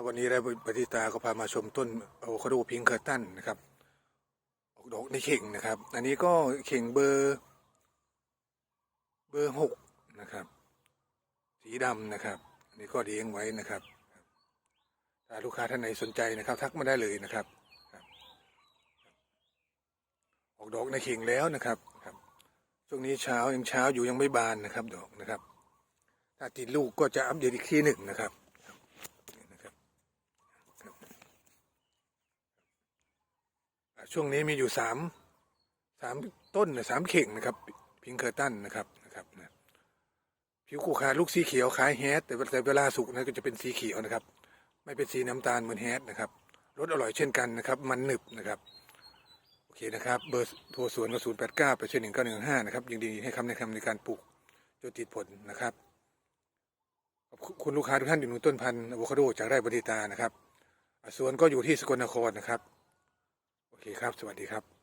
ครับวันนี้ได้ปฏิตาก็พามาชมต้นอะโวคาโดพิงเคอร์ตันนะครับ ออกดอกในเข่งนะครับ อันนี้ก็เข่งเบอร์เบอร์หกนะครับ สีดำนะครับ อันนี้ก็เลี้ยงไว้นะครับถ้าลูกค้าท่านไหนสนใจนะครับ ทักมาได้เลยนะครับครับออกดอกในเข่งแล้วนะครับครับ ช่วงนี้เช้ายังเช้าอยู่ยังไม่บานนะครับ ดอกนะครับ ถ้าติดลูกก็จะอัปเดตอีกทีหนึ่งนะครับครับนี่นะครับครับอ่า ช่วงนี้มีอยู่สามสามต้นนะสามเข่งนะครับ พิงเคอร์ตันนะครับนะครับนะผิวขูขาลูกสีเขียวคล้ายแฮดแต่เวลาสุกนะก็จะเป็นสีเขียวนะครับ ไม่เป็นสีน้ำตาลเหมือนแฮดนะครับรสอร่อยเช่นกันนะครับ มันหนึบนะครับโอเคนะครับ เบอร์โทรสวนก็ศูนย์แปดเก้าแปดหนึ่งเก้าหนึ่งห้านะครับยินดีให้คำแนะนำในการปลูกจนติดผลนะครับขอบคุณลูกค้าทุกท่านที่หนุนต้นพันธุ์อะโวคาโดจากไร่บริตานะครับอ่าสวนก็อยู่ที่สกลนครนะครับ เคครับ สวัสดีครับ